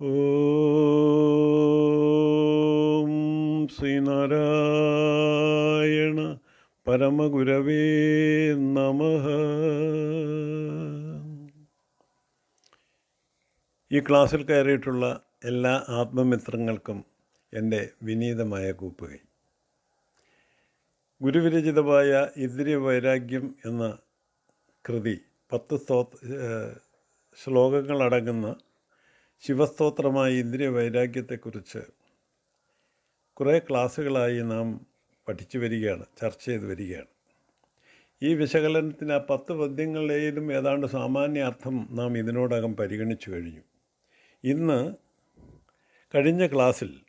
ഓം ശ്രീനാരായണ പരമഗുരവേ നമ. ഈ ക്ലാസ്സിൽ കയറിയിട്ടുള്ള എല്ലാ ആത്മമിത്രങ്ങൾക്കും എന്റെ വിനീതമായ കൂപ്പുകൈ. ഗുരുവിരചിതമായ ഇന്ദ്രിയ വൈരാഗ്യം എന്ന കൃതി പത്ത് സ്തോ ശ്ലോകങ്ങളടങ്ങുന്ന ശിവസ്തോത്രമായ ഇന്ദ്രിയ വൈരാഗ്യത്തെക്കുറിച്ച് കുറേ ക്ലാസ്സുകളായി നാം പഠിച്ചു വരികയാണ് ചർച്ച ചെയ്തു വരികയാണ്. ഈ വിശകലനത്തിന് ആ പത്ത് പദ്യങ്ങളിലേലും ഏതാണ്ട് സാമാന്യ അർത്ഥം നാം ഇതിനോടകം പരിഗണിച്ചു കഴിഞ്ഞു. ഇന്ന് കഴിഞ്ഞ ക്ലാസ്സിൽ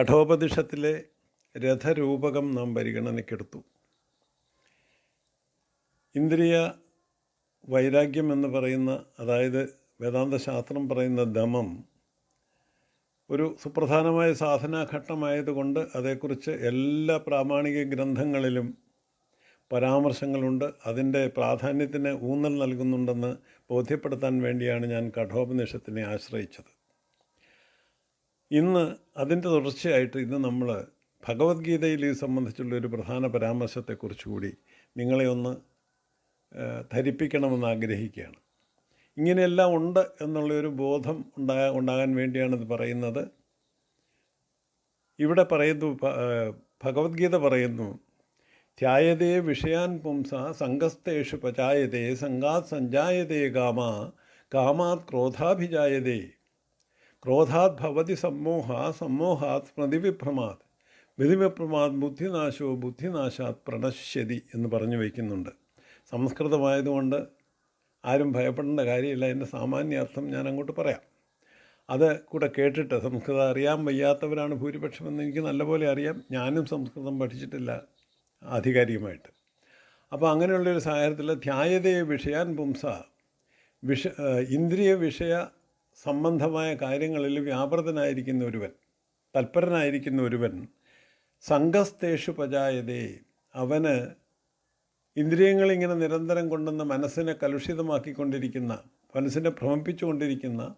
കഠോപദിഷത്തിലെ രഥരൂപകം നാം പരിഗണനയ്ക്കെടുത്തു. ഇന്ദ്രിയ വൈരാഗ്യം എന്ന് പറയുന്ന അതായത് വേദാന്ത ശാസ്ത്രം പറയുന്ന ദമം ഒരു സുപ്രധാനമായ സാധനാഘട്ടമായതുകൊണ്ട് അതേക്കുറിച്ച് എല്ലാ പ്രാമാണിക ഗ്രന്ഥങ്ങളിലും പരാമർശങ്ങളുണ്ട്. അതിന്റെ പ്രാധാന്യത്തിന് ഊന്നൽ നൽകുന്നുണ്ടെന്ന് ബോധ്യപ്പെടുത്താൻ വേണ്ടിയാണ് ഞാൻ കഠോപനിഷത്തിനെ ആശ്രയിച്ചത്. ഇന്ന് അതിന്റെ തുടർച്ചയായിട്ട് ഇന്ന് നമ്മൾ ഭഗവത്ഗീതയിൽ ഇത് സംബന്ധിച്ചുള്ള ഒരു പ്രധാന പരാമർശത്തെക്കുറിച്ച് കൂടി നിങ്ങളെ ഒന്ന് ധരിപ്പിക്കണമെന്ന് ആഗ്രഹിക്കുകയാണ്. ഇങ്ങനെയെല്ലാം ഉണ്ട് എന്നുള്ളൊരു ബോധം ഉണ്ടാ ഉണ്ടാകാൻ വേണ്ടിയാണ് ഇത് പറയുന്നത്. ഇവിടെ പറയുന്നു ഭഗവത്ഗീത പറയുന്നു ധ്യായതേ വിഷയാൻ പുംസ സംഘസ്തേഷു പചായതേ സംഘാത് സഞ്ജായതേ കാമ കാമാത് ക്രോധാഭിജായതേ ക്രോധാത് ഭവതി സമ്മോഹ സമ്മോഹാത് സ്മൃതിവിഭ്രമാത് വിധിവിഭ്രമാത് ബുദ്ധിനാശോ ബുദ്ധിനാശാത് പ്രണശ്യതി എന്ന് പറഞ്ഞു വയ്ക്കുന്നുണ്ട്. സംസ്കൃതമായതുകൊണ്ട് ആരും ഭയപ്പെടേണ്ട കാര്യമില്ല. എന്റെ സാമാന്യാർത്ഥം ഞാൻ അങ്ങോട്ട് പറയാം. അത് കൂടെ കേട്ടിട്ട് സംസ്കൃതം അറിയാൻ വയ്യാത്തവരാണ് ഭൂരിപക്ഷമെന്ന് എനിക്ക് നല്ലപോലെ അറിയാം. ഞാനും സംസ്കൃതം പഠിച്ചിട്ടില്ല ആധികാരികമായിട്ട്. അപ്പോൾ അങ്ങനെയുള്ളൊരു സാഹചര്യത്തിൽ ധ്യായതയെ വിഷയാൻ പുംസ വിഷ ഇന്ദ്രിയ വിഷയ സംബന്ധമായ കാര്യങ്ങളിൽ വ്യാപൃതനായിരിക്കുന്ന ഒരുവൻ തൽപരനായിരിക്കുന്ന ഒരുവൻ സംഘസ്തേഷു പജായതേ അവന് ഇന്ദ്രിയങ്ങളിങ്ങനെ നിരന്തരം കൊണ്ടുവന്ന് മനസ്സിനെ കലുഷിതമാക്കിക്കൊണ്ടിരിക്കുന്ന മനസ്സിനെ ഭ്രമിപ്പിച്ചുകൊണ്ടിരിക്കുന്ന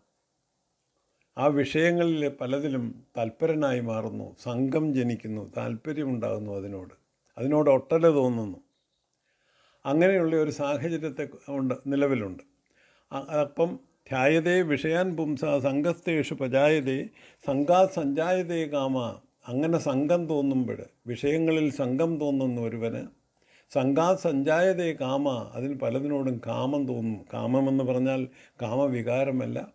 ആ വിഷയങ്ങളിൽ പലതിലും തൽപരനായി മാറുന്നു സംഘം ജനിക്കുന്നു താല്പര്യമുണ്ടാകുന്നു അതിനോട്. അതിനോട് ഒട്ടല തോന്നുന്നു. അങ്ങനെയുള്ള ഒരു സാഹചര്യത്തെ ഉണ്ട് നിലവിലുണ്ട്. അപ്പം ധ്യായതേ വിഷയാൻ പുംസ സംഘസ്തേഷു പജായതേ സംഘാ സഞ്ചായതേ കാമ. അങ്ങനെ സംഘം തോന്നുമ്പോൾ വിഷയങ്ങളിൽ സംഘം തോന്നുന്ന ഒരുവന് സംഘാ സഞ്ചായതേ കാമ. അതിൽ പലതിനോടും കാമം തോന്നും. കാമമെന്ന് പറഞ്ഞാൽ കാമവികാരമല്ല.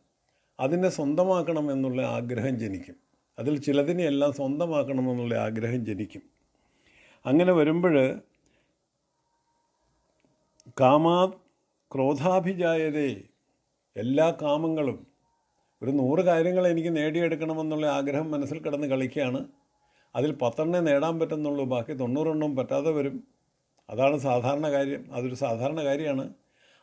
അതിനെ സ്വന്തമാക്കണം എന്നുള്ള ആഗ്രഹം ജനിക്കും. അതിൽ ചിലതിനെയെല്ലാം സ്വന്തമാക്കണമെന്നുള്ള ആഗ്രഹം ജനിക്കും. അങ്ങനെ വരുമ്പോൾ കാമാ ക്രോധാഭിജായതേ എല്ലാ കാമങ്ങളും. ഒരു നൂറ് കാര്യങ്ങൾ എനിക്ക് നേടിയെടുക്കണമെന്നുള്ള ആഗ്രഹം മനസ്സിൽ കിടന്ന് കളിക്കുകയാണ്. അതിൽ പത്തെണ്ണേ നേടാൻ പറ്റുന്നുള്ളൂ. ബാക്കി തൊണ്ണൂറെണ്ണം പറ്റാതെ വരും. അതാണ് സാധാരണ കാര്യം. അതൊരു സാധാരണ കാര്യമാണ്.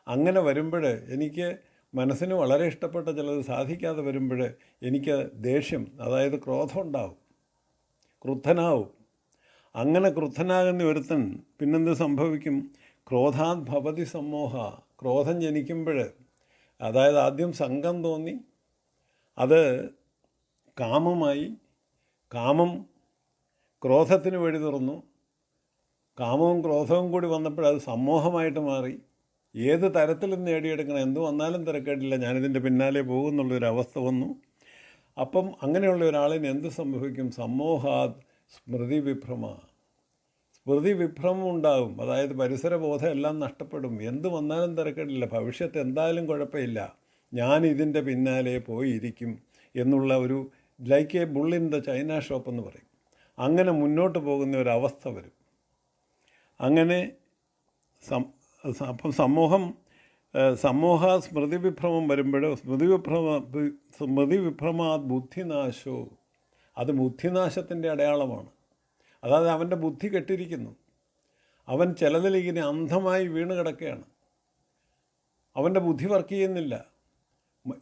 അങ്ങനെ വരുമ്പോൾ എനിക്ക് മനസ്സിന് വളരെ ഇഷ്ടപ്പെട്ട ചിലത് സാധിക്കാതെ വരുമ്പോൾ എനിക്ക് ദേഷ്യം അതായത് ക്രോധം ഉണ്ടാവും. ക്രുദ്ധനാവും. അങ്ങനെ ക്രുദ്ധനാകുന്ന ഒരുത്തൻ പിന്നെന്ത് സംഭവിക്കും? ക്രോധാത് ഭവതി സമ്മോഹ. ക്രോധം ജനിക്കുമ്പോൾ അതായത് ആദ്യം സംഘം തോന്നി അത് കാമമായി കാമം ക്രോധത്തിന് വഴി തുറന്നു കാമവും ക്രോധവും കൂടി വന്നപ്പോഴത് സമൂഹമായിട്ട് മാറി. ഏത് തരത്തിലും നേടിയെടുക്കണം എന്ത് വന്നാലും തിരക്കേടില്ല ഞാനിതിന്റെ പിന്നാലെ പോകുന്നുള്ളൊരവസ്ഥ വന്നു. അപ്പം അങ്ങനെയുള്ള ഒരാളിന് എന്ത് സംഭവിക്കും? സമൂഹാത് സ്മൃതി വിഭ്രമ സ്മൃതി വിഭ്രമം ഉണ്ടാകും അതായത് പരിസരബോധം എല്ലാം നഷ്ടപ്പെടും. എന്ത് വന്നാലും തിരക്കേടില്ല. ഭവിഷ്യത്ത് എന്തായാലും കുഴപ്പമില്ല. ഞാൻ ഇതിന്റെ പിന്നാലെ പോയിരിക്കും എന്നുള്ള ഒരു like a bull in the china shop എന്ന് പറയും. അങ്ങനെ മുന്നോട്ട് പോകുന്ന ഒരവസ്ഥ വരും. അങ്ങനെ അപ്പം സമൂഹം സമൂഹ സ്മൃതി വിഭ്രമം വരുമ്പോൾ സ്മൃതി വിഭ്രമ സ്മൃതി വിഭ്രമാ ബുദ്ധിനാശോ അത് ബുദ്ധിനാശത്തിന്റെ അടയാളമാണ്. അതായത് അവന്റെ ബുദ്ധി കെട്ടിരിക്കുന്നു അവൻ ചിലതിലിങ്ങനെ അന്ധമായി വീണ് കിടക്കുകയാണ്. അവന്റെ ബുദ്ധി വർക്ക് ചെയ്യുന്നില്ല.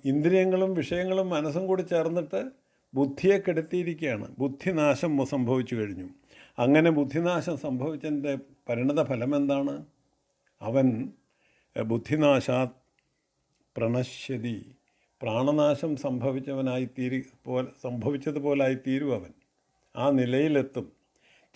ഇന്ദ്രിയങ്ങളും വിഷയങ്ങളും മനസ്സും കൂടി ചേർന്നിട്ട് ബുദ്ധിയെ കെടുത്തിയിരിക്കുകയാണ്. ബുദ്ധിനാശം സംഭവിച്ചു കഴിഞ്ഞു. അങ്ങനെ ബുദ്ധിനാശം സംഭവിച്ചതിന്റെ പരിണത ഫലം എന്താണ് അവൻ ബുദ്ധിനാശാത് പ്രണശ്യതി. പ്രാണനാശം സംഭവിച്ചവനായി തീരു പോലെ സംഭവിച്ചതുപോലായി തീരും അവൻ. ആ നിലയിലെത്തും.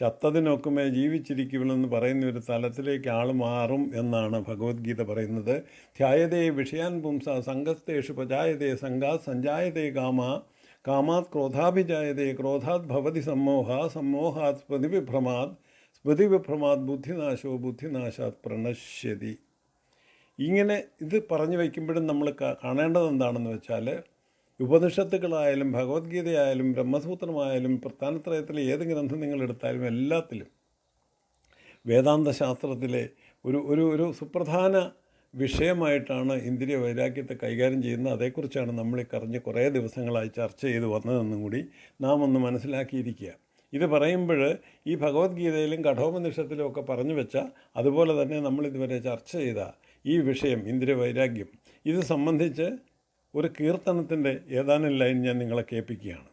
ചത്തതിനൊക്കുമേ ജീവിച്ചിരിക്കുമെന്ന് പറയുന്ന ഒരു തലത്തിലേക്ക് ആൾ മാറും എന്നാണ് ഭഗവത്ഗീത പറയുന്നത്. ധ്യായതേ വിഷയാൻ പുംസ സംഘസ്തേഷു പജായതേ സംഘാ സഞ്ജായതേ കാമ കാമാത് ക്രോധാഭിജായതേ ക്രോധാത് ഭവതി സമ്മോഹ സമ്മോഹാത് സ്മൃതിവിഭ്രമാത് സ്മൃതിവിഭ്രമാത് ബുദ്ധിനാശോ ബുദ്ധിനാശാത് പ്രണശ്യതി. ഇങ്ങനെ ഇത് പറഞ്ഞു വയ്ക്കുമ്പോഴും നമ്മൾ കാണേണ്ടത് എന്താണെന്ന് വെച്ചാൽ ഉപനിഷത്തുക്കളായാലും ഭഗവത്ഗീതയായാലും ബ്രഹ്മസൂത്രമായാലും പ്രസ്ഥാനത്രയത്തിലെ ഏത് ഗ്രന്ഥം നിങ്ങൾ എടുത്താലും എല്ലാത്തിലും വേദാന്ത ശാസ്ത്രത്തിലെ ഒരു ഒരു ഒരു സുപ്രധാന വിഷയമായിട്ടാണ് ഇന്ദ്രിയ വൈരാഗ്യത്തെ കൈകാര്യം ചെയ്യുന്നത്. അതേക്കുറിച്ചാണ് നമ്മൾ ഈ കറിഞ്ഞ് കുറേ ദിവസങ്ങളായി ചർച്ച ചെയ്ത് വന്നതെന്നും കൂടി നാം ഒന്ന് മനസ്സിലാക്കിയിരിക്കുക. ഇത് പറയുമ്പോൾ ഈ ഭഗവത്ഗീതയിലും കഠോപനിഷത്തിലും ഒക്കെ പറഞ്ഞു വെച്ച അതുപോലെ തന്നെ നമ്മൾ ഇതുവരെ ചർച്ച ചെയ്ത ഈ വിഷയം ഇന്ദ്രിയ വൈരാഗ്യം ഇത് സംബന്ധിച്ച് ഒരു കീർത്തനത്തിന്റെ ഏതാനും ലൈൻ ഞാൻ നിങ്ങളെ കേൾപ്പിക്കുകയാണ്.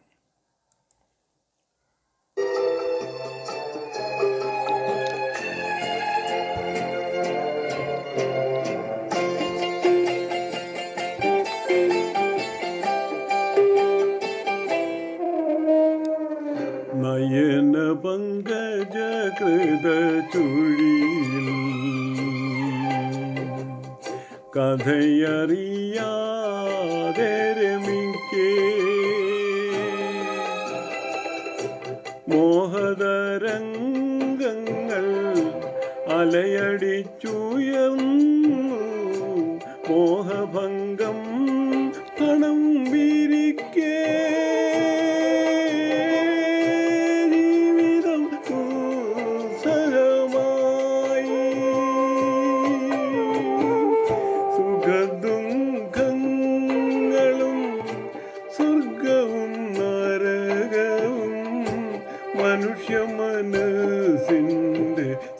കഥയറിയാതെ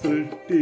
സൃഷ്ടി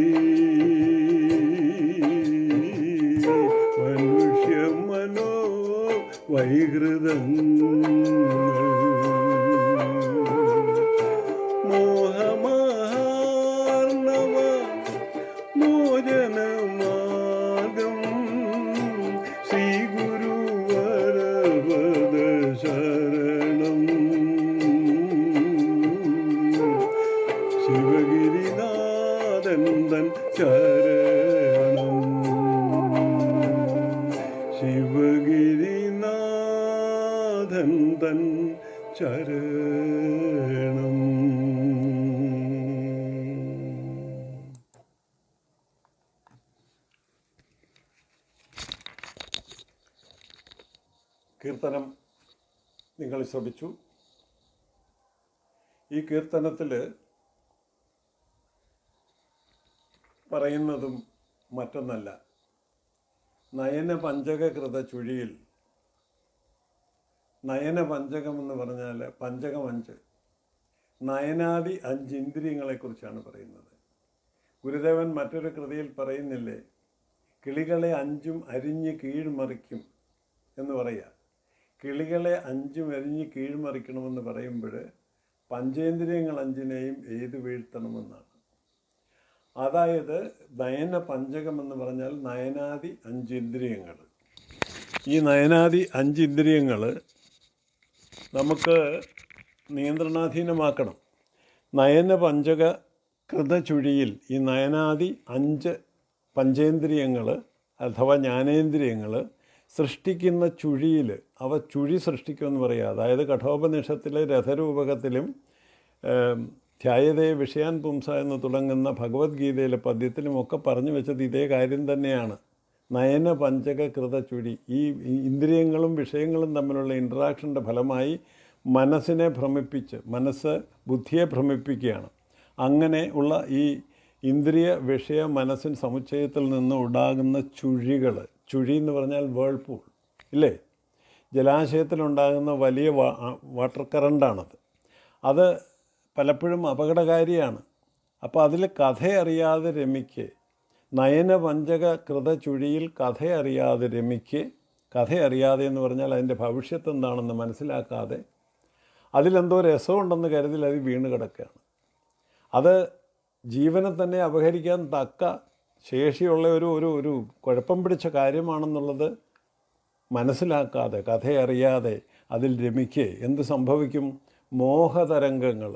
ചരണം. കീർത്തനം നിങ്ങൾ ശ്രമിച്ചു. ഈ കീർത്തനത്തിൽ പറയുന്നതും മറ്റൊന്നല്ല. നയന പഞ്ചകകൃത ചുഴിയിൽ നയന പഞ്ചകം എന്ന് പറഞ്ഞാൽ പഞ്ചകം അഞ്ച്. നയനാദി അഞ്ച് ഇന്ദ്രിയങ്ങളെക്കുറിച്ചാണ് പറയുന്നത്. ഗുരുദേവൻ മറ്റൊരു കൃതിയിൽ പറയുന്നില്ലേ കിളികളെ അഞ്ചും അരിഞ്ഞ് കീഴ്മറിക്കും എന്ന് പറയുക കിളികളെ അഞ്ചും അരിഞ്ഞ് കീഴ്മറിക്കണമെന്ന് പറയുമ്പോൾ പഞ്ചേന്ദ്രിയങ്ങൾ അഞ്ചിനെയും എഴുതി വീഴ്ത്തണമെന്നാണ്. അതായത് നയന പഞ്ചകം എന്ന് പറഞ്ഞാൽ നയനാദി അഞ്ചിന്ദ്രിയങ്ങൾ ഈ നയനാദി അഞ്ചിന്ദ്രിയങ്ങൾ നമുക്ക് നിയന്ത്രണാധീനമാക്കണം. നയന പഞ്ചക കൃതചുഴിയിൽ ഈ നയനാദി അഞ്ച് പഞ്ചേന്ദ്രിയങ്ങൾ അഥവാ ജ്ഞാനേന്ദ്രിയങ്ങൾ സൃഷ്ടിക്കുന്ന ചുഴിയിൽ അവ ചുഴി സൃഷ്ടിക്കുമെന്ന് പറയുക. അതായത് കഠോപനിഷത്തിലെ രഥരൂപകത്തിലും ധ്യായതയെ ധ്യായതേ വിഷയാൻ പുംസ എന്ന് തുടങ്ങുന്ന ഭഗവത്ഗീതയിലെ പദ്യത്തിലുമൊക്കെ പറഞ്ഞു വെച്ചത് ഇതേ കാര്യം തന്നെയാണ്. നയന പഞ്ചക കൃത ചുഴി ഈ ഇന്ദ്രിയങ്ങളും വിഷയങ്ങളും തമ്മിലുള്ള ഇൻട്രാക്ഷന്റെ ഫലമായി മനസ്സിനെ ഭ്രമിപ്പിച്ച് മനസ്സ് ബുദ്ധിയെ ഭ്രമിപ്പിക്കുകയാണ്. അങ്ങനെ ഉള്ള ഈ ഇന്ദ്രിയ വിഷയ മനസ്സിൻ സമുച്ചയത്തിൽ നിന്ന് ഉണ്ടാകുന്ന ചുഴികൾ ചുഴി എന്ന് പറഞ്ഞാൽ വേൾപൂൾ ഇല്ലേ? ജലാശയത്തിലുണ്ടാകുന്ന വലിയ വാട്ടർ കറണ്ടാണത് അത് പലപ്പോഴും അപകടകാരിയാണ്. അപ്പോൾ അതിൽ കഥയറിയാതെ രമിക്ക് നയനപഞ്ചക കൃത ചുഴിയിൽ കഥയറിയാതെ രമിക്ക് കഥയറിയാതെ എന്ന് പറഞ്ഞാൽ അതിന്റെ ഭവിഷ്യത്ത് എന്താണെന്ന് മനസ്സിലാക്കാതെ അതിലെന്തോ രസമുണ്ടെന്ന് കരുതി അത് വീണ് കിടക്കുകയാണ്. അത് ജീവനെ തന്നെ അപഹരിക്കാൻ തക്ക ശേഷിയുള്ള ഒരു ഒരു ഒരു കുഴപ്പം പിടിച്ച കാര്യമാണെന്നുള്ളത് മനസ്സിലാക്കാതെ കഥയറിയാതെ അതിൽ രമിക്ക് എന്ത് സംഭവിക്കും? മോഹതരംഗങ്ങൾ.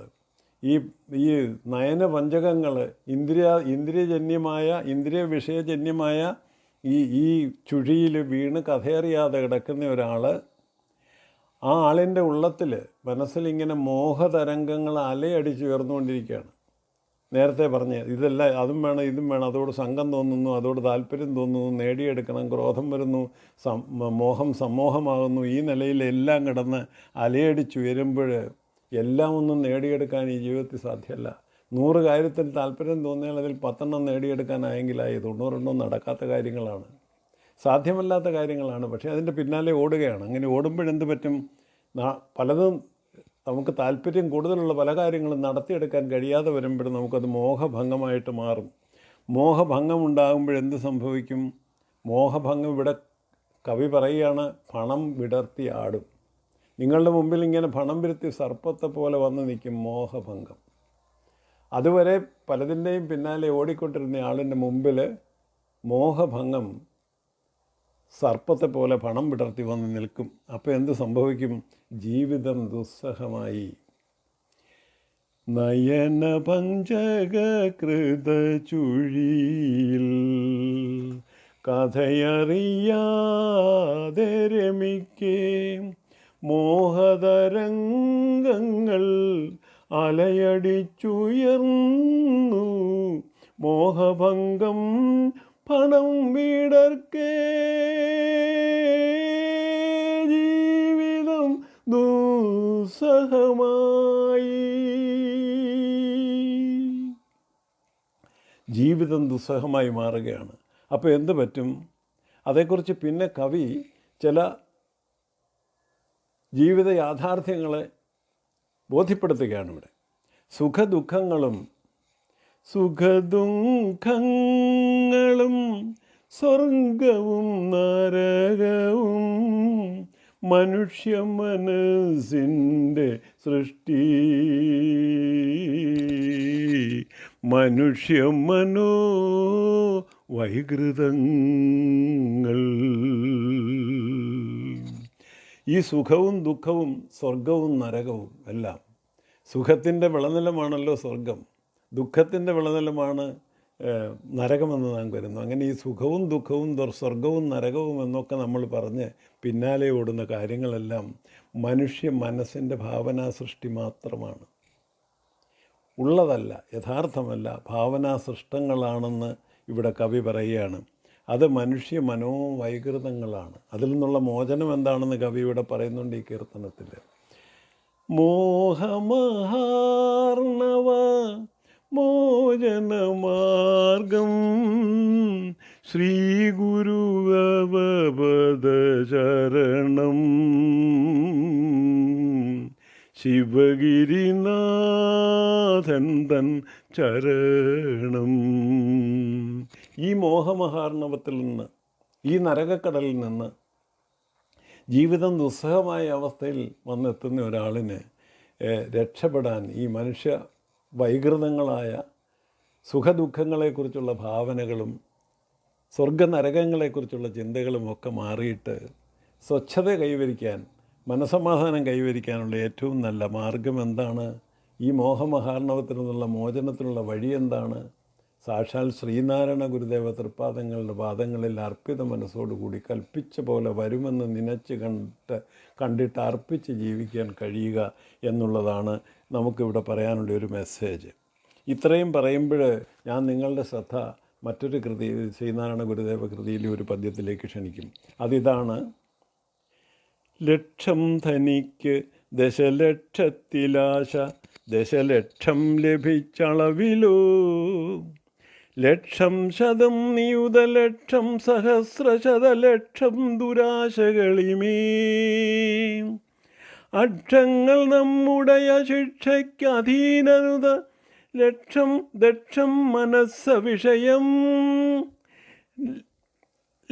ഈ ഈ നയനപഞ്ചകങ്ങൾ ഇന്ദ്രിയ ഇന്ദ്രിയജന്യമായ ഇന്ദ്രിയ വിഷയജന്യമായ ഈ ഈ ചുഴിയിൽ വീണ് കഥയറിയാതെ കിടക്കുന്ന ഒരാൾ ആ ആളിന്റെ ഉള്ളത്തിൽ മനസ്സിലിങ്ങനെ മോഹതരംഗങ്ങൾ അലയടിച്ച് ഉയർന്നുകൊണ്ടിരിക്കുകയാണ്. നേരത്തെ പറഞ്ഞ ഇതല്ല അതും വേണം ഇതും വേണം അതോട് സംഘം തോന്നുന്നു അതോട് താല്പര്യം തോന്നുന്നു നേടിയെടുക്കണം ക്രോധം വരുന്നു മോഹം സമ്മോഹമാകുന്നു ഈ നിലയിൽ എല്ലാം കിടന്ന് അലയടിച്ചുയരുമ്പോൾ എല്ലാം ഒന്നും നേടിയെടുക്കാൻ ഈ ജീവിതത്തിൽ സാധ്യമല്ല. നൂറ് കാര്യത്തിൽ താല്പര്യം തോന്നിയാൽ അതിൽ പത്തെണ്ണം നേടിയെടുക്കാനായെങ്കിലായി തൊണ്ണൂറെണ്ണം നടക്കാത്ത കാര്യങ്ങളാണ്. സാധ്യമല്ലാത്ത കാര്യങ്ങളാണ്. പക്ഷേ അതിന്റെ പിന്നാലെ ഓടുകയാണ്. അങ്ങനെ ഓടുമ്പോഴെന്ത് പറ്റും? പലതും നമുക്ക് താല്പര്യം കൂടുതലുള്ള പല കാര്യങ്ങളും നടത്തിയെടുക്കാൻ കഴിയാതെ വരുമ്പോൾ നമുക്കത് മോഹഭംഗമായിട്ട് മാറും. മോഹഭംഗം ഉണ്ടാകുമ്പോഴെന്ത് സംഭവിക്കും? മോഹഭംഗം ഇവിടെ കവി പറയുകയാണ് പണം വിടർത്തി ആടും. നിങ്ങളുടെ മുമ്പിൽ ഇങ്ങനെ പണം വരുത്തി സർപ്പത്തെ പോലെ വന്ന് നിൽക്കും മോഹഭംഗം. അതുവരെ പലതിന്റെയും പിന്നാലെ ഓടിക്കൊണ്ടിരുന്ന ആളിന്റെ മുമ്പിൽ മോഹഭംഗം സർപ്പത്തെ പോലെ പണം വിടർത്തി വന്ന് നിൽക്കും. അപ്പോൾ എന്ത് സംഭവിക്കും? ജീവിതം ദുസ്സഹമായി. നയന പഞ്ചകൃത ചുഴിയിൽ കഥയറിയാതെ രമിക്കേ. മോഹതരംഗങ്ങൾ അലയടിച്ചുയർന്നു. മോഹഭംഗം പണം വീടർക്കേ. ജീവിതം ദുസ്സഹമായി. ജീവിതം ദുസ്സഹമായി മാറുകയാണ്. അപ്പോൾ എന്ത് പറ്റും? അതേക്കുറിച്ച് പിന്നെ കവി ചില ജീവിത യാഥാർത്ഥ്യങ്ങളെ ബോധ്യപ്പെടുത്തുകയാണ് ഇവിടെ. സുഖദുഃഖങ്ങളും സുഖദുഃഖങ്ങളും സ്വർഗവും നരകവും മനുഷ്യ മനസ്സിന്റെ സൃഷ്ടി. മനുഷ്യ മനോ വൈകൃതങ്ങൾ. ഈ സുഖവും ദുഃഖവും സ്വർഗവും നരകവും എല്ലാം സുഖത്തിന്റെ വിളനിലമാണല്ലോ സ്വർഗം ദുഃഖത്തിന്റെ വിളനിലമാണ് നരകമെന്ന് നാം കരുതുന്നു. അങ്ങനെ ഈ സുഖവും ദുഃഖവും സ്വർഗവും നരകവും എന്നൊക്കെ നമ്മൾ പറഞ്ഞ് പിന്നാലെ ഓടുന്ന കാര്യങ്ങളെല്ലാം മനുഷ്യ മനസ്സിന്റെ ഭാവനാ സൃഷ്ടി മാത്രമാണ്. ഉള്ളതല്ല യഥാർത്ഥമല്ല ഭാവനാ സൃഷ്ടങ്ങളാണെന്ന് ഇവിടെ കവി പറയുകയാണ്. അത് മനുഷ്യ മനോവൈകൃതങ്ങളാണ് അതിൽ നിന്നുള്ള മോചനം എന്താണെന്ന് കവി ഇവിടെ പറയുന്നുണ്ട് ഈ കീർത്തനത്തിൽ. മോഹമഹാർണവ മോചനമാർഗം ശ്രീ ഗുരുവപദ ശരണം ശിവഗിരിനാഥൻ തൻ ചരണം. ഈ മോഹമഹാർണവത്തിൽ നിന്ന് ഈ നരകക്കടലിൽ നിന്ന് ജീവിതം ദുസ്സഹമായ അവസ്ഥയിൽ വന്നെത്തുന്ന ഒരാളിന് രക്ഷപ്പെടാൻ ഈ മനുഷ്യ വൈകൃതങ്ങളായ സുഖദുഃഖങ്ങളെക്കുറിച്ചുള്ള ഭാവനകളും സ്വർഗനരകങ്ങളെക്കുറിച്ചുള്ള ചിന്തകളും ഒക്കെ മാറിയിട്ട് സ്വച്ഛത കൈവരിക്കാൻ മനസമാധാനം കൈവരിക്കാനുള്ള ഏറ്റവും നല്ല മാർഗം എന്താണ്? ഈ മോഹമഹാർണവത്തിൽ നിന്നുള്ള മോചനത്തിനുള്ള വഴി എന്താണ്? സാക്ഷാൽ ശ്രീനാരായണ ഗുരുദേവ തൃപ്പാദങ്ങളുടെ പാദങ്ങളിൽ അർപ്പിത മനസ്സോടുകൂടി കൽപ്പിച്ച പോലെ വരുമെന്ന് നനച്ച് കണ്ട് കണ്ടിട്ട് അർപ്പിച്ച് ജീവിക്കാൻ കഴിയുക എന്നുള്ളതാണ് നമുക്കിവിടെ പറയാനുള്ള ഒരു മെസ്സേജ് ഇത്രയും പറയുമ്പോൾ ഞാൻ നിങ്ങളുടെ ശ്രദ്ധ മറ്റൊരു കൃതി ശ്രീനാരായണ ഗുരുദേവ കൃതിയിലെ ഒരു പദ്യത്തിലേക്ക് ക്ഷണിക്കും. അതിതാണ് ലക്ഷം ധനിക്ക് ദശലക്ഷത്തിലാശ ദശലക്ഷം ലഭിച്ചളവിലോ ലക്ഷം ശതം നിയുതലക്ഷം സഹസ്രശതലക്ഷം ദുരാശകളിമേ. അക്ഷങ്ങൾ നമ്മുടെ ശിക്ഷയ്ക്ക് അധീനനുത ലക്ഷം ദക്ഷം മനസ്സ വിഷയം.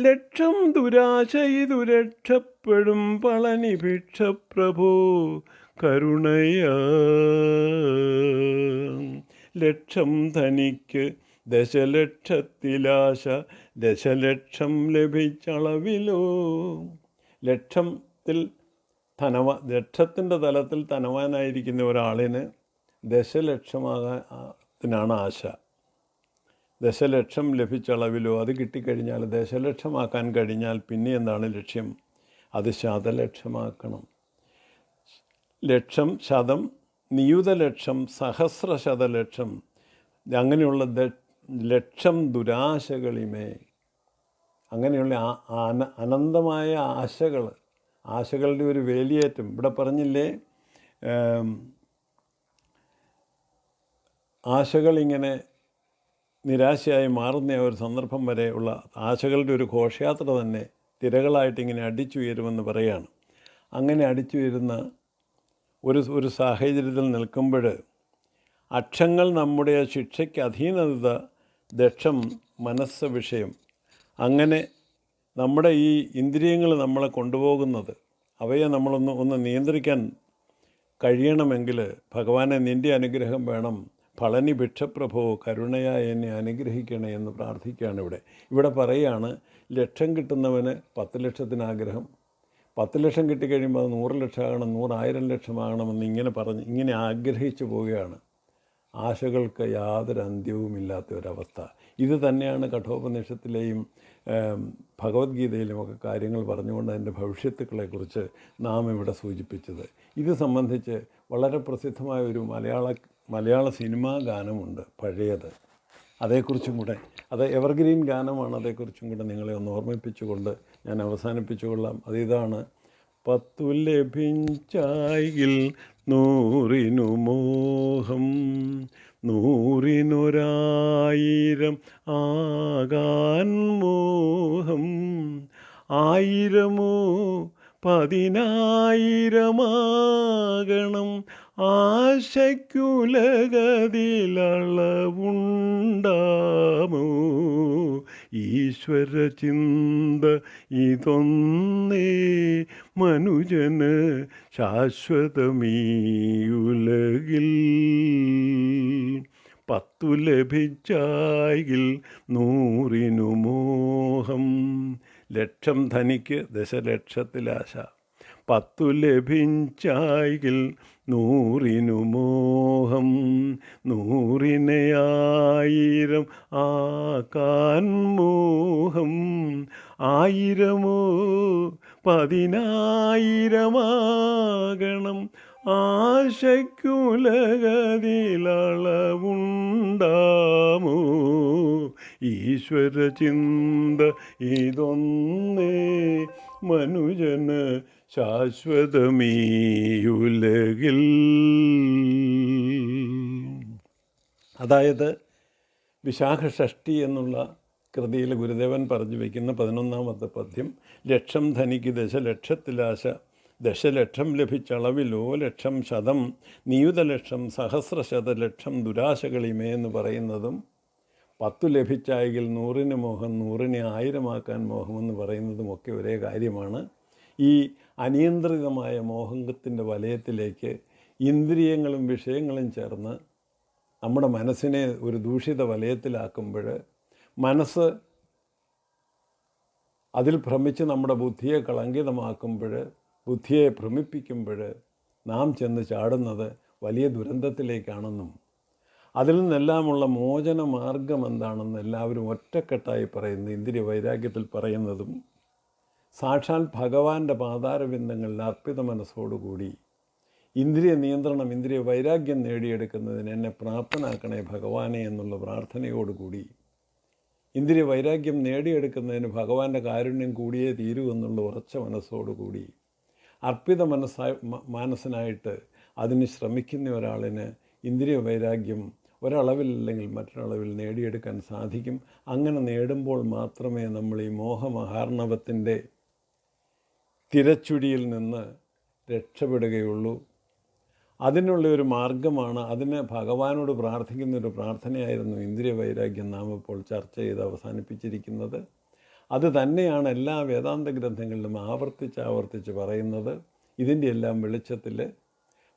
ലക്ഷം ദുരാശ ഇതു രക്ഷപ്പെടും പളനി ഭിക്ഷ കരുണയാ. ലക്ഷം ധനിക്ക് ദശലക്ഷത്തിലാശ ദശലക്ഷം ലഭിച്ചളവിലോ. ലക്ഷത്തിൽ ധനവ ലക്ഷത്തിന്റെ തലത്തിൽ ധനവാനായിരിക്കുന്ന ഒരാളിന് ദശലക്ഷമാകാനാണ് ആശ. ദശലക്ഷം ലഭിച്ചളവിലോ അത് കിട്ടിക്കഴിഞ്ഞാൽ ദശലക്ഷമാക്കാൻ കഴിഞ്ഞാൽ പിന്നെ എന്താണ് ലക്ഷ്യം? അത് ശതലക്ഷമാക്കണം. ലക്ഷം ശതം നിയുതലക്ഷം സഹസ്രശതലക്ഷം അങ്ങനെയുള്ള ലക്ഷം ദുരാശകളിമേ. അങ്ങനെയുള്ള അനന്തമായ ആശകൾ ആശകളുടെ ഒരു വേലിയേറ്റം. ഇവിടെ പറഞ്ഞില്ലേ ആശകളിങ്ങനെ നിരാശയായി മാറുന്ന ഒരു സന്ദർഭം വരെ ഉള്ള ആശകളുടെ ഒരു ഘോഷയാത്ര തന്നെ തിരകളായിട്ട് ഇങ്ങനെ അടിച്ചുയരുമെന്ന് പറയുകയാണ് അങ്ങനെ അടിച്ചുയരുന്ന ഒരു ഒരു സാഹചര്യത്തിൽ നിൽക്കുമ്പോൾ അക്ഷങ്ങൾ നമ്മുടെ ശിക്ഷയ്ക്ക് അധീനത ദക്ഷം മനസ്സ് വിഷയം. അങ്ങനെ നമ്മുടെ ഈ ഇന്ദ്രിയങ്ങൾ നമ്മളെ കൊണ്ടുപോകുന്നത് അവയെ നമ്മളൊന്ന് ഒന്ന് നിയന്ത്രിക്കാൻ കഴിയണമെങ്കിൽ ഭഗവാനെ നിന്റെ അനുഗ്രഹം വേണം. ഫളനി ഭിക്ഷപ്രഭോ കരുണയായി എന്നെ അനുഗ്രഹിക്കണേ എന്ന് പ്രാർത്ഥിക്കുകയാണ് ഇവിടെ. ഇവിടെ പറയുകയാണ് ലക്ഷം കിട്ടുന്നവന് പത്ത് ലക്ഷത്തിന് ആഗ്രഹം. പത്ത് ലക്ഷം കിട്ടിക്കഴിയുമ്പോൾ അത് നൂറ് ലക്ഷമാകണം നൂറായിരം ലക്ഷമാകണമെന്ന് ഇങ്ങനെ പറഞ്ഞ് ഇങ്ങനെ ആഗ്രഹിച്ചു പോവുകയാണ്. ആശകൾക്ക് യാതൊരു അന്ത്യവുമില്ലാത്ത ഒരവസ്ഥ ഇത് തന്നെയാണ് കഠോപനിഷത്തിലെയും ഭഗവത്ഗീതയിലുമൊക്കെ കാര്യങ്ങൾ പറഞ്ഞുകൊണ്ട് അതിന്റെ ഭവിഷ്യത്തുക്കളെക്കുറിച്ച് നാം ഇവിടെ സൂചിപ്പിച്ചത്. ഇത് സംബന്ധിച്ച് വളരെ പ്രസിദ്ധമായ ഒരു മലയാള മലയാള സിനിമാ ഗാനമുണ്ട് പഴയത്. അതേക്കുറിച്ചും കൂടെ അത് എവർഗ്രീൻ ഗാനമാണ് അതേക്കുറിച്ചും കൂടെ നിങ്ങളെ ഒന്ന് ഓർമ്മിപ്പിച്ചുകൊണ്ട് ഞാൻ അവസാനിപ്പിച്ചുകൊള്ളാം. അതിതാണ് പത്തു ലഭിച്ചായിൽ നൂറിനു മോഹം നൂറിനൊരായിരം ആകാൻ മോഹം ആയിരമോ പതിനായിരമാകണം. ആശയ്ക്കുലകതിലളവുണ്ടാമോ? ഈശ്വര ചിന്ത ഇതൊന്നേ മനുജന് ശാശ്വതമീയുലകിൽ. പത്തു ലഭിച്ചായിൽ നൂറിനു മോഹം. ലക്ഷം ധനിക്ക് ദശലക്ഷത്തിലാശ. പത്തു ലഭിച്ചായിൽ നൂറിനു മോഹം നൂറിനെ ആയിരം ആക്കാൻ മോഹം. ആയിരമോ പതിനായിരമാകണം ആശയ്ക്കുലകതിലളവുണ്ടാമോ? ഈശ്വര ചിന്ത ഇതൊന്നേ മനുജന് ശാശ്വതമീയുലകിൽ അതായത് വിശാഖ ഷഷ്ടി എന്നുള്ള കൃതിയിൽ ഗുരുദേവൻ പറഞ്ഞു വയ്ക്കുന്ന പതിനൊന്നാമത്തെ പദ്യം ലക്ഷം ധനിക്ക് ദശലക്ഷത്തിലാശ ദശലക്ഷം ലഭിച്ചളവിലോ ലക്ഷം ശതം നിയുതലക്ഷം സഹസ്രശതലക്ഷം ദുരാശകളിമേ എന്ന് പറയുന്നതും പത്തു ലഭിച്ചായെങ്കിൽ നൂറിന് മോഹം നൂറിനെ ആയിരമാക്കാൻ മോഹമെന്ന് പറയുന്നതുമൊക്കെ ഒരേ കാര്യമാണ്. ഈ അനിയന്ത്രിതമായ മോഹത്തിന്റെ വലയത്തിലേക്ക് ഇന്ദ്രിയങ്ങളും വിഷയങ്ങളും ചേർന്ന് നമ്മുടെ മനസ്സിനെ ഒരു ദൂഷിത വലയത്തിലാക്കുമ്പോൾ മനസ്സ് അതിൽ ഭ്രമിച്ച് നമ്മുടെ ബുദ്ധിയെ കളങ്കിതമാക്കുമ്പോൾ ബുദ്ധിയെ ഭ്രമിപ്പിക്കുമ്പോൾ നാം ചെന്ന് ചാടുന്നത് വലിയ ദുരന്തത്തിലേക്കാണെന്നും അതിൽ നിന്നെല്ലാമുള്ള മോചന മാർഗം എന്താണെന്ന് എല്ലാവരും ഒറ്റക്കെട്ടായി പറയുന്നത് ഇന്ദ്രിയ വൈരാഗ്യത്തിൽ പറയുന്നതും സാക്ഷാൽ ഭഗവാന്റെ പാതാരബിന്ദങ്ങളിൽ അർപ്പിത മനസ്സോടുകൂടി ഇന്ദ്രിയ നിയന്ത്രണം ഇന്ദ്രിയ വൈരാഗ്യം നേടിയെടുക്കുന്നതിന് എന്നെ പ്രാപ്തനാക്കണേ ഭഗവാനെ എന്നുള്ള പ്രാർത്ഥനയോടുകൂടി. ഇന്ദ്രിയ വൈരാഗ്യം നേടിയെടുക്കുന്നതിന് ഭഗവാന്റെ കാരുണ്യം കൂടിയേ തീരൂ എന്നുള്ള ഉറച്ച മനസ്സോടുകൂടി. അർപ്പിത മനസ്സായി മനസ്സിനായിട്ട് അതിന് ശ്രമിക്കുന്ന ഒരാളിന് ഇന്ദ്രിയ വൈരാഗ്യം ഒരളവിലല്ലെങ്കിൽ മറ്റൊരളവിൽ നേടിയെടുക്കാൻ സാധിക്കും. അങ്ങനെ നേടുമ്പോൾ മാത്രമേ നമ്മൾ ഈ മോഹമഹാർണവത്തിന്റെ തിരച്ചുഴിയിൽ നിന്ന് രക്ഷപ്പെടുകയുള്ളൂ. അതിനുള്ള ഒരു മാർഗമാണ് അതിന് ഭഗവാനോട് പ്രാർത്ഥിക്കുന്ന ഒരു പ്രാർത്ഥനയായിരുന്നു ഇന്ദ്രിയ വൈരാഗ്യം നാം ഇപ്പോൾ ചർച്ച ചെയ്ത് അവസാനിപ്പിച്ചിരിക്കുന്നത്. അത് തന്നെയാണ് എല്ലാ വേദാന്ത ഗ്രന്ഥങ്ങളിലും ആവർത്തിച്ച് ആവർത്തിച്ച് പറയുന്നത്. ഇതിന്റെ എല്ലാം വെളിച്ചത്തിൽ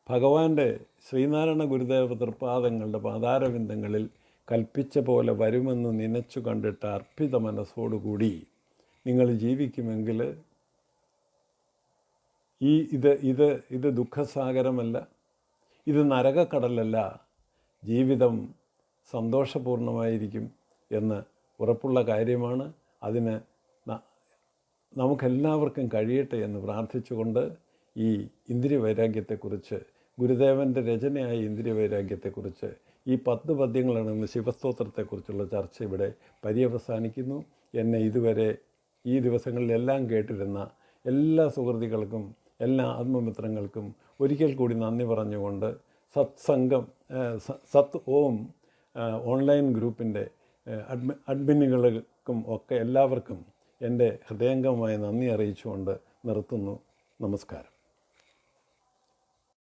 ഭഗവാന്റെ ശ്രീനാരായണ ഗുരുദേവ തൃപ്പാദങ്ങളുടെ പാതാരവിന്ദങ്ങളിൽ കൽപ്പിച്ച പോലെ വരുമെന്ന് നനച്ചു കണ്ടിട്ട് അർപ്പിത മനസ്സോടുകൂടി നിങ്ങൾ ജീവിക്കുമെങ്കിൽ ഈ ഇത് ഇത് ഇത് ദുഃഖസാഗരമല്ല ഇത് നരകക്കടലല്ല. ജീവിതം സന്തോഷപൂർണമായിരിക്കും എന്ന് ഉറപ്പുള്ള കാര്യമാണ്. അതിന് നമുക്കെല്ലാവർക്കും കഴിയട്ടെ എന്ന് പ്രാർത്ഥിച്ചുകൊണ്ട് ഈ ഇന്ദ്രിയ വൈരാഗ്യത്തെക്കുറിച്ച് ഗുരുദേവന്റെ രചനയായ ഇന്ദ്രിയ വൈരാഗ്യത്തെക്കുറിച്ച് ഈ പത്ത് പദ്യങ്ങളടങ്ങുന്ന ശിവസ്തോത്രത്തെക്കുറിച്ചുള്ള ചർച്ച ഇവിടെ പര്യവസാനിക്കുന്നു. എന്നെ ഇതുവരെ ഈ ദിവസങ്ങളിലെല്ലാം കേട്ടിരുന്ന എല്ലാ സുഹൃത്തുക്കൾക്കും എല്ലാ ആത്മമിത്രങ്ങൾക്കും ഒരിക്കൽ കൂടി നന്ദി പറഞ്ഞുകൊണ്ട് സത്സംഗം സത് ഓം ഓൺലൈൻ ഗ്രൂപ്പിന്റെ അഡ്മി അഡ്മിനുകൾക്കും ഒക്കെ എല്ലാവർക്കും എന്റെ ഹൃദയംഗമായ നന്ദി അറിയിച്ചുകൊണ്ട് നിർത്തുന്നു. നമസ്കാരം.